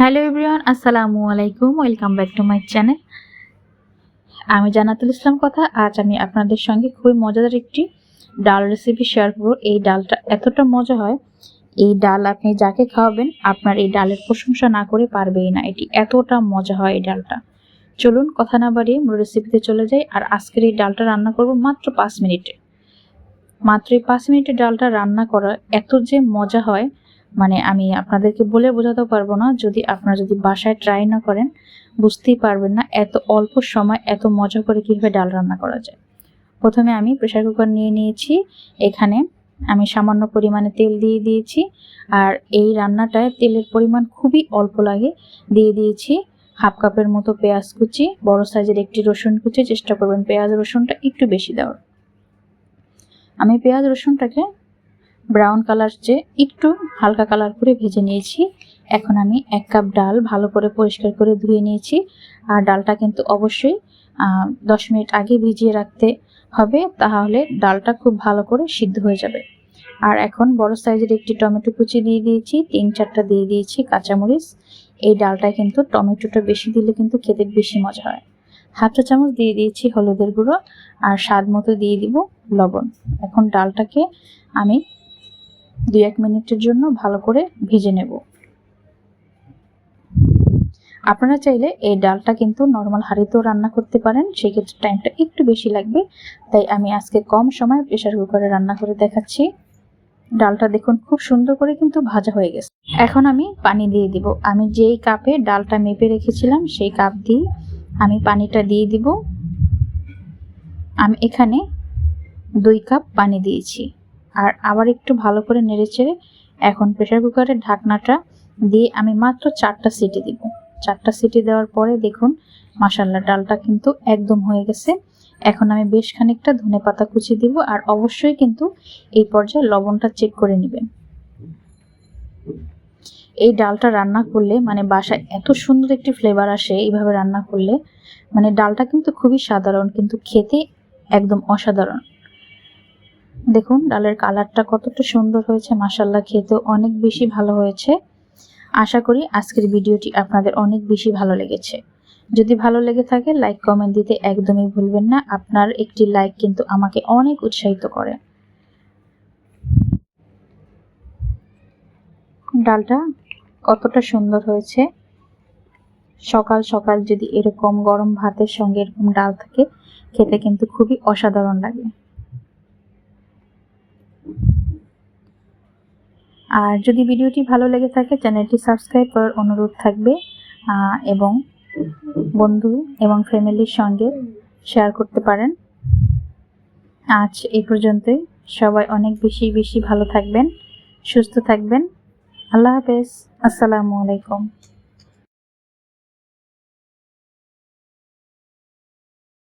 Hello everyone, আসসালামু আলাইকুম, welcome back to my channel. আমি জানাতুল ইসলাম কথা, আজ আমি আপনাদের সঙ্গে খুবই মজাদার একটি ডাল রেসিপি শেয়ার করব। এই ডালটা এতটা মজা হয়, এই ডাল আপনি যাকে খাওয়াবেন, আপনার এই ডালের প্রশংসা না করে পারবেই না। এটি এতটা মজা হয় এই ডালটা। চলুন কথা না বাড়িয়ে মূল রেসিপিতে চলে যাই, আর আজকের এই ডালটা রান্না করব মাত্র পাঁচ মিনিটে। মাত্র এই পাঁচ মিনিটে ডালটা রান্না করা এত যে মজা হয় মানে আমি আপনাদেরকে বলে বোঝাতে পারব না, যদি আপনারা যদি বাসায় ট্রাই না করেন, বুঝতেই পারবেন না এত অল্প সময়, এত মজা করে কীভাবে ডাল রান্না করা যায়। প্রথমে আমি প্রেশার কুকার নিয়ে নিয়েছি, এখানে আমি সামান্য পরিমাণে তেল দিয়ে দিয়েছি, আর এই রান্নাটায় তেলের পরিমাণ খুবই অল্প লাগে, দিয়ে দিয়েছি হাফ কাপের মতো পেঁয়াজ কুচি, বড় সাইজের একটি রসুন কুচি, চেষ্টা করবেন পেঁয়াজ রসুনটা একটু বেশি দেওয়ার। আমি পেঁয়াজ রসুনটাকে ব্রাউন কালার চেয়ে একটু হালকা কালার করে ভেজে নিয়েছি। এখন আমি এক কাপ ডাল ভালো করে পরিষ্কার করে ধুয়ে নিয়েছি। আর ডালটা কিন্তু অবশ্যই দশ মিনিট আগে ভিজিয়ে রাখতে হবে, তাহলে ডালটা খুব ভালো করে সিদ্ধ হয়ে যাবে। আর এখন বড় সাইজের একটি টমেটো কুচি দিয়ে দিয়েছি, তিন চারটা দিয়ে দিয়েছি কাঁচামরিচ। এই ডালটায় কিন্তু টমেটোটা বেশি দিলে কিন্তু খেতে বেশি মজা হয়। হাফ চা চামচ দিয়ে দিয়েছি হলুদের গুঁড়ো, আর স্বাদ মতো দিয়ে দিব লবণ। এখন ডালটাকে আমি দুই এক মিনিটের জন্য ভালো করে ভিজে নেব। আপনারা চাইলে এই ডালটা কিন্তু নর্মাল হাঁড়িতেও রান্না করতে পারেন, সেক্ষেত্রে টাইমটা একটু বেশি লাগবে। তাই আমি আজকে কম সময় প্রেশার কুকারে রান্না করে দেখাচ্ছি। ডালটা দেখুন খুব সুন্দর করে কিন্তু ভাজা হয়ে গেছে। এখন আমি পানি দিয়ে দিব। আমি যেই কাপে ডালটা মেপে রেখেছিলাম, সেই কাপ দিয়ে আমি পানিটা দিয়ে দিব। আমি এখানে দুই কাপ পানি দিয়েছি। আর আবার একটু ভালো করে নেড়েচেড়ে এখন প্রেশার কুকারের ঢাকনাটা দিয়ে আমি মাত্র চারটা সিটি দিব। চারটা সিটি দেওয়ার পরে দেখুন মাসাল্লা ডালটা কিন্তু একদম হয়ে গেছে। এখন আমি বেশ খানিকটা ধনে পাতা কুচি দিব আর অবশ্যই কিন্তু এই পর্যায়ে লবণটা চেক করে নেবেন। এই ডালটা রান্না করলে মানে বাসায় এত সুন্দর একটি ফ্লেভার আসে এইভাবে রান্না করলে মানে ডালটা কিন্তু খুবই সাধারণ, কিন্তু খেতে একদম অসাধারণ। দেখুন, ডালের কালারটা কতটা সুন্দর হয়েছে মাসাল্লা খেতেও অনেক বেশি ভালো হয়েছে। আশা করি আজকের ভিডিওটি আপনাদের অনেক বেশি ভালো লেগেছে। যদি ভালো লেগে থাকে লাইক কমেন্ট দিতে একদমই ভুলবেন না। আপনার একটি লাইক কিন্তু আমাকে অনেক উৎসাহিত করে। ডালটা কতটা সুন্দর হয়েছে। সকাল সকাল যদি এরকম গরম ভাতের সঙ্গে এরকম ডাল থাকে, খেতে কিন্তু খুবই অসাধারণ লাগে। আর যদি ভিডিওটি ভালো লেগে থাকে, চ্যানেলটি সাবস্ক্রাইব করার অনুরোধ থাকবে এবং বন্ধু এবং ফ্যামিলির সঙ্গে শেয়ার করতে পারেন। আজ এই পর্যন্তই। সবাই অনেক বেশি বেশি ভালো থাকবেন, সুস্থ থাকবেন। আল্লাহ হাফেজ। আসসালামু আলাইকুম।